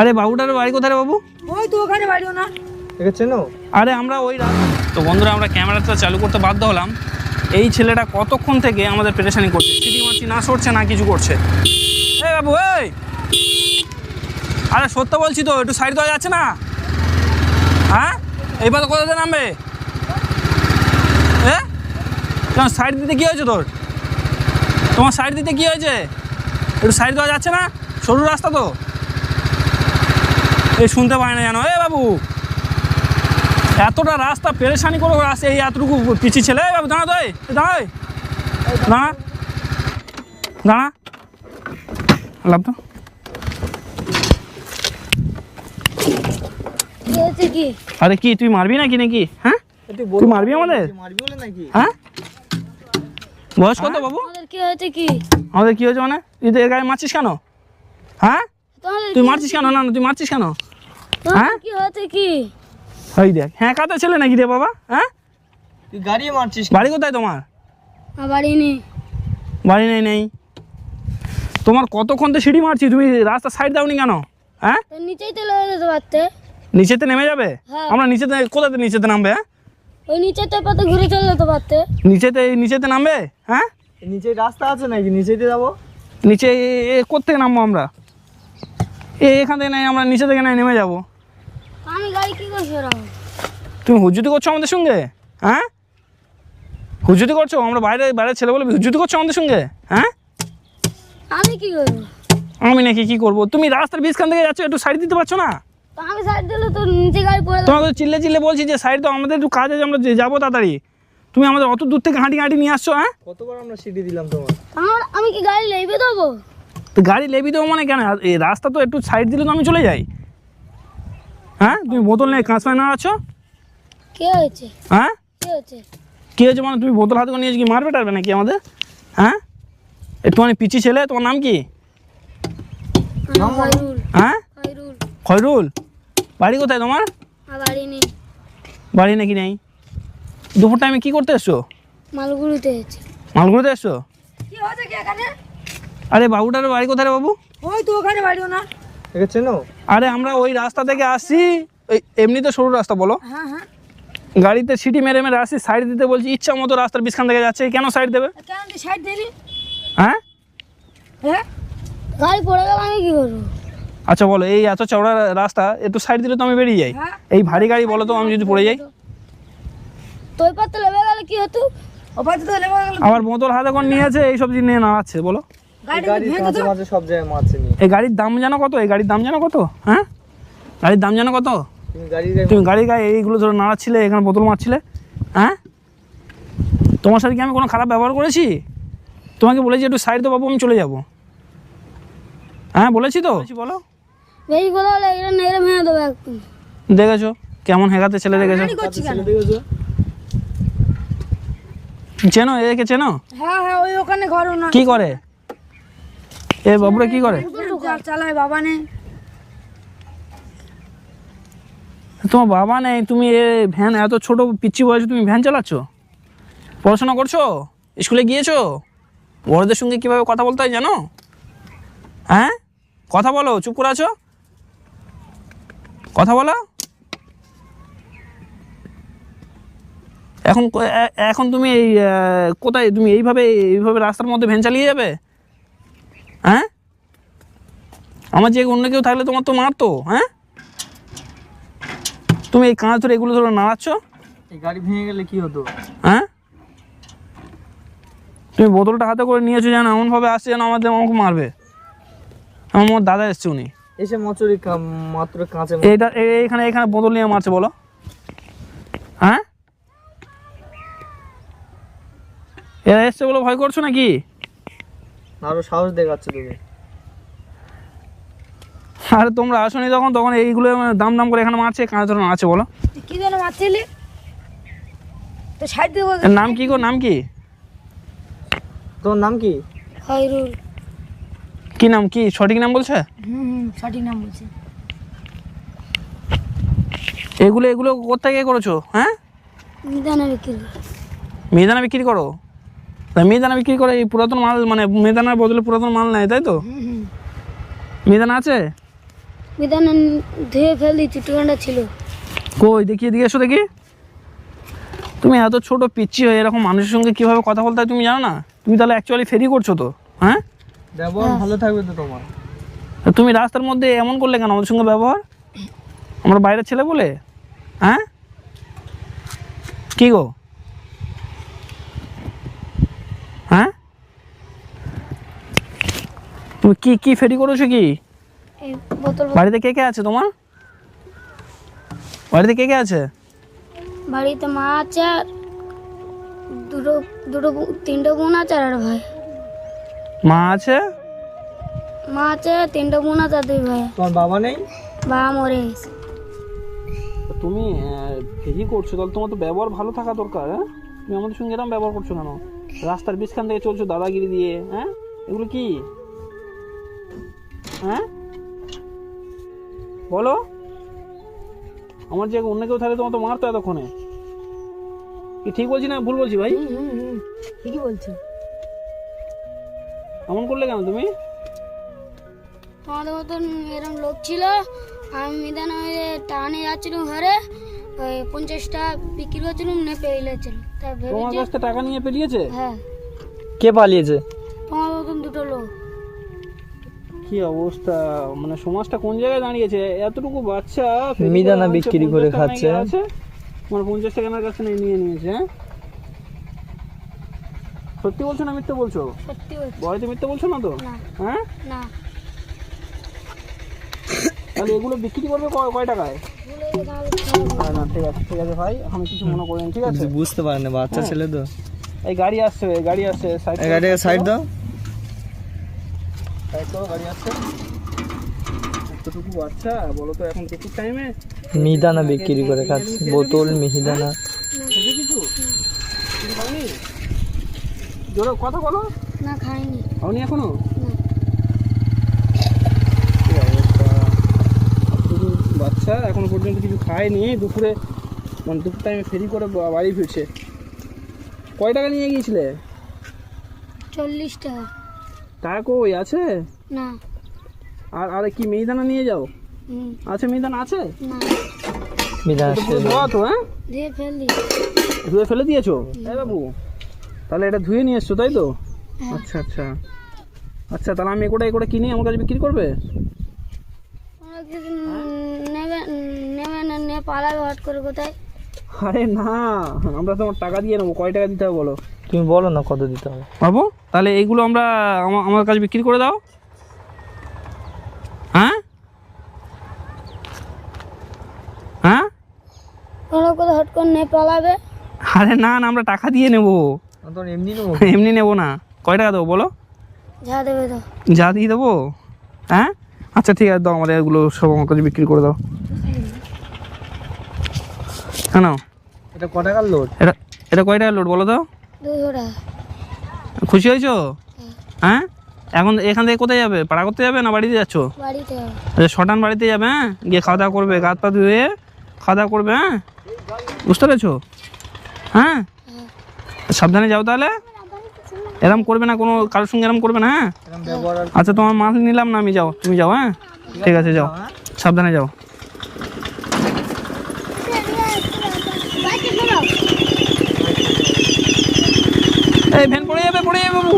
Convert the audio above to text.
আরে বাবুটার বাড়ি কোথায় বাবু? ওই তো ওখানে বাড়িও না। একে চেনো আরে আমরা ওই রাত তো বন্ধুরা আমরা ক্যামেরাটা চালু করতে বাধ্য হলাম। এই ছেলেটা কতক্ষণ থেকে আমাদের পেরেশানি করছে? সিটি মারছি না সরছে না কিছু করছে? এই বাবু এই! আরে সত্য বলছি তো একটু সাইড দেওয়া যাচ্ছে না? হ্যাঁ? এইবার কোথাতে নামবে? হ্যাঁ তোমার সাইড দিতে কী হয়েছে তোর? তোমার সাইড দিতে কী হয়েছে? একটু সাইড দেওয়া যাচ্ছে না? সরু রাস্তা তো। এই শুনতে পায় না জানো এ বাবু এতটা রাস্তা পেরেশানি করে আসে এই এতটুকু পিছিয়ে ছেলে। বাবু দাঁড়া তো এই দাঁড়া দাঁড়া। লাভ তো। আরে কি তুই মারবি নাকি নাকি? হ্যাঁ? তুই তুই মারবি আমাদের? মারবি বলে নাকি? হ্যাঁ? বয়স কত বাবু? কি হয়েছে কি? আমাদের কি হয়েছে মানে? তুই তো এর গায়ে মারছিস কেন? হ্যাঁ? তুই মারছিস কেন? না না তুই মারছিস কেন? হ্যাঁ? কি হয়েছে কি? ওই দেখ হ্যাঁ কাতে ছেলে নাকি রে বাবা হ্যাঁ? তুই গাড়ি মারছিস বাড়ি কোথায় তোমার? বাড়ি নেই। বাড়ি নেই নেই। তোমার কতক্ষণ তো সিঁড়ি মারছি তুমি রাস্তা সাইড দাওনি কেন হ্যাঁ? নিচেই তো লেগে যেতে পারতে নিচেতে নেমে যাবে? হ্যাঁ। আমরা নিচেতে কোথাতে নিচেতে নামবে হ্যাঁ? ওই নিচেতে পাতে ঘুরে চলে যেতে পারতে নিচেতে নিচেতে নামবে হ্যাঁ? নিচে রাস্তা আছে নাকি? নিচেতে যাব? নিচে কোথেকে নামবো আমরা? এ এখান থেকে নাই আমরা নিচে থেকে নাই নেমে যাব। আমি গাড়ি কি করছি ওরকম তুমি হুজুতি করছ আমাদের সঙ্গে? হ্যাঁ? হুজুতি করছ? আমরা বাইরে বাইরের ছেলে বলে হুজুতি করছ আমাদের সঙ্গে? হ্যাঁ? আমি কি করব? আমি নাকি কি করব? তুমি রাস্তার বিছখান থেকে যাচ্ছ একটু সাইড দিতে পারছ না? আমি সাইড দিলে তো নিচে গাড়ি পড়ে তোমাকে তো চিল্লে চিল্লে বলছি যে সাইড তো আমাদের একটু কাজ আছে আমরা যে যাব তাড়াতাড়ি। তুমি আমাদের অত দূর থেকে হাঁটি হাঁটি নিয়ে আসছো হ্যাঁ? কতবার আমরা সিটি দিলাম তোমার? আমার আমি কি গাড়ি লেবে দেবো? তো গাড়ি লেবি দেবো মানে কেন? এই রাস্তা তো একটু সাইড দিলে তো আমি চলে যাই। হ্যাঁ তুমি বোতল নিয়ে কাঁচ পায় না আছো কে হয়েছে? হ্যাঁ? কে হয়েছে? কী হয়েছে মানে তুমি বোতল হাতে করে নিয়ে কি মারবে টারবে নাকি আমাদের? হ্যাঁ? একটুখানি পিচি ছেলে তোমার নাম কি? হ্যাঁ? খয়রুল? বাড়ি কোথায় তোমার? বাড়ি নেই। বাড়ি নাকি নেই? দুপুর টাইমে কী করতে এসছো? মালগুড়িতে হয়েছে মালগুড়িতে এসছো? কি হয়েছে কি এখানে? আরে বাবুটার বাড়ি কোথায় রে বাবু? ওই তো ওখানে বাড়িও না। একে চেনো আরে আমরা ওই রাস্তা থেকে আসছি। ওই এমনিতে সরু রাস্তা বলো। হ্যাঁ হ্যাঁ। গাড়িতে সিটি মেরে মেরে আসি সাইড দিতে বলছি ইচ্ছা মতো রাস্তার বিছখান থেকে যাচ্ছে কেন সাইড দেবে? কেন সাইড দিলি? হ্যাঁ? হ্যাঁ? গাড়ি পড়ে গেল আমি কি করব? আচ্ছা বলো এই এত চওড়া রাস্তা একটু সাইড দিলে তো আমি বেরিয়ে যাই। হ্যাঁ। এই ভারী গাড়ি বলো তো আমি যদি পড়ে যাই। তো পাতে লেবে গেলে কি হতো? ও পাতে তো লেবে গেল। আবার বোতল হাতে করে নিয়েছে এই সবজি নিয়ে নাড়াচ্ছে বলো। এই গাড়ির দাম জানো কত? এই গাড়ির দাম জানো কত? হ্যাঁ? গাড়ির দাম জানো কত? তুমি গাড়ি গাড়ি গাড়ি গায়ে এইগুলো ধরে নাড়াচ্ছিলে এখানে বোতল মারছিলে হ্যাঁ? তোমার সাথে কি আমি কোনো খারাপ ব্যবহার করেছি? তোমাকে বলেছি একটু সাইড তো বাবু আমি চলে যাব। হ্যাঁ বলেছি তো? বলো। দেখেছ? কেমন হেগাতে ছেলে দেখেছ? কেন? দেখেছ? চেনো একে চেনো? হ্যাঁ হ্যাঁ ওই ওখানে ঘর কি করে? এ বাবুরা কি করে? চালায় বাবা নেই। তোমার বাবা নেই তুমি এ ভ্যান এত ছোট পিচ্ছি বয়সে তুমি ভ্যান চালাচ্ছ? পড়াশোনা করছ? স্কুলে গিয়েছো? বড়দের সঙ্গে কীভাবে কথা বলতে হয় জানো? হ্যাঁ? কথা বলো চুপ করে আছো? কথা বলো। এখন এখন তুমি এই কোথায়? তুমি এইভাবে এইভাবে রাস্তার মধ্যে ভ্যান চালিয়ে যাবে? হ্যাঁ? আমার যে অন্য কেউ থাকলে তোমার তো মারতো হ্যাঁ? তুমি এই কাঁচ ধরে এগুলো ধরে নাড়াচ্ছ? গাড়ি ভেঙে গেলে কি হতো? হ্যাঁ? তুমি বোতলটা হাতে করে নিয়েছো যেন এমনভাবে আসছে যেন আমাদের আমাকে মারবে। আমার মোর দাদা এসছে উনি। এসে মচুরি মাত্র কাঁচে এইটা এ- এইখানে এখানে বোতল নিয়ে মারছে বলো। হ্যাঁ? এরা এসছে বলে ভয় করছ নাকি? আরও সাহস দেখাচ্ছে তুমি। আরে তোমরা আসনি তখন তখন এইগুলো মানে দাম দাম করে এখানে মারছে কাঁচ ধরে মারছে বলো? কি জন্য মারছিলি? তো সাইড দিয়ে এর নাম কি গো নাম কি? তোমার নাম কি? খাইরুল কি নাম কি সঠিক নাম বলছে? হুম হুম সঠিক নাম বলছে। এগুলো এগুলো কোথেকে করেছ হ্যাঁ? নিদানে বিক্রি। করে। মিহিদানা বিক্রি করো? তা মিহিদানা বিক্রি করে এই পুরাতন মাল মানে মিহিদানার বদলে পুরাতন মাল নেয় তাই তো? মিহিদানা আছে? বিধান ধুয়ে ফেল দিচ্ছি টুকানটা ছিল। কই দেখি এদিকে এসো দেখি। তুমি এত ছোট পিচ্ছি হয়ে এরকম মানুষের সঙ্গে কীভাবে কথা বলতে হয় তুমি জানো না? তুমি তাহলে অ্যাকচুয়ালি ফেরি করছ তো হ্যাঁ? ব্যবহার ভালো থাকবে তো তোমার। তা তুমি রাস্তার মধ্যে এমন করলে কেন আমাদের সঙ্গে ব্যবহার? আমরা বাইরের ছেলে বলে হ্যাঁ? কি গো? তুমি কি কি ফেরি করেছ কি? বাড়িতে কে কে আছে তোমার? বাড়িতে কে কে আছে? বাড়িতে মা আছে আর দুটো দুটো তিনটে বোন আছে আর ভাই। মা আছে? মা আছে তিনটে বোন আছে আর দুই ভাই। তোমার বাবা নেই? বাবা মরে গেছে। তুমি ফেরি করছ তাহলে তোমার তো ব্যবহার ভালো থাকা দরকার হ্যাঁ? তুমি আমাদের সঙ্গে এরকম ব্যবহার করছ কেন? রাস্তার বিছখান থেকে চলছো দাদাগিরি দিয়ে হ্যাঁ? এগুলো কি? হ্যাঁ? বলো। আমার যে অন্য কেউ থাকলে তোমার তো মারতো এতক্ষণে। কি ঠিক বলছি না ভুল বলছি ভাই? ঠিকই বলছি। এমন করলে কেন তুমি? তোমাদের মতন এরকম লোক ছিল। আমি মিদান ওই টানে যাচ্ছিলাম ঘরে ওই পঞ্চাশটা বিক্রি করছিলাম নিয়ে পেয়ে গেছিল তাই তোমার কাছ থেকে টাকা নিয়ে পেরিয়েছে? হ্যাঁ। কে পালিয়েছে? তোমার মতন দুটো লোক। কি অবস্থা? মানে সমাজটা কোন জায়গায় দাঁড়িয়েছে? এতটুকু বাচ্চা ফেরি মিহিদানা বিক্রি করে 50 টাকা খাচ্ছে। মানে পঞ্চাশ টাকার কাছে নিয়ে নিয়ে নিয়েছে হ্যাঁ? সত্যি বলছো না মিথ্যে বলছো? সত্যি বলছি। মিথ্যে বলছো না তো? হ্যাঁ? না। তাহলে এগুলো বিক্রি করবে কয়- কয় টাকায়? না, না ঠিক আছে ঠিক আছে ভাই আমি কিছু মনে করিনি ঠিক আছে? বুঝতে পারে না বাচ্চা ছেলে তো। এই গাড়ি আসছে গাড়ি আসছে সাইড দাও। গাড়ি আসছে। এতটুকু বাচ্চা বলো তো এখন দুপুর টাইমে মিহিদানা বিক্রি করে খাচ্ছে বোতল মিহিদানা। কিছু? জোরে কথা বলো। না খাইনি। খাওনি এখনও? বাচ্চা এখনও পর্যন্ত কিছু খায়নি। দুপুরে মানে দুপুর টাইমে ফেরি করে বাড়ি ফিরছে। কয় টাকা নিয়ে গিয়েছিলে? চল্লিশ টাকা। টাকা কই আছে? না। আর আর কি মিহিদানা নিয়ে যাও? আছে মিহিদানা আছে? না। মিহিদানা তো ধোয়া তো হ্যাঁ? দিয়ে ফেল ধুয়ে ফেলে দিয়েছ? এই বাবু তাহলে এটা ধুয়ে নিয়ে এসছো তাই তো? হ্যাঁ। আচ্ছা আচ্ছা। আচ্ছা তাহলে আমি এগুলো এগুলো কিনে আমার কাছে বিক্রি করবে? নেবে নেবে না নিয়ে পালাবে হট করে কোথায়? আরে না আমরা তোমার টাকা দিয়ে নেব কয় টাকা দিতে হবে বলো? তুমি বলো না কত দিতে হবে। বাবু তাহলে এইগুলো আমরা আমার কাছে বিক্রি করে দাও। হ্যাঁ? হ্যাঁ? তোমরা কোথায় হট করে নিয়ে পালাবে। আরে না না আমরা টাকা দিয়ে নেব। এমনি নেব। এমনি নেব না। কয় টাকা দেবো বলো? যা দেবে তো যা দিয়ে দেবো? হ্যাঁ? আচ্ছা ঠিক আছে দাও আমাদের এগুলো সব আমার কাছে বিক্রি করে দাও। হ্যাঁ নাও। এটা ক টাকার লোড এটা এটা কয় টাকার লোড বলো তো? খুশি হয়েছো? হ্যাঁ। এখন এখান থেকে কোথায় যাবে? পাড়া করতে যাবে না বাড়িতে যাচ্ছো? আচ্ছা শটান বাড়িতে যাবে হ্যাঁ? গিয়ে খাওয়া দাওয়া করবে গাত পা ধুয়ে খাওয়া দাওয়া করবে হ্যাঁ? বুঝতে পেরেছ? হ্যাঁ? সাবধানে যাও তাহলে। এরম করবে না কোনো কারোর সঙ্গে এরম করবে না হ্যাঁ? আচ্ছা তোমার মাছ নিলাম না আমি যাও তুমি যাও হ্যাঁ? ঠিক আছে যাও। সাবধানে যাও। এই ভ্যান পড়ে যাবে পড়ে যাবে বাবু।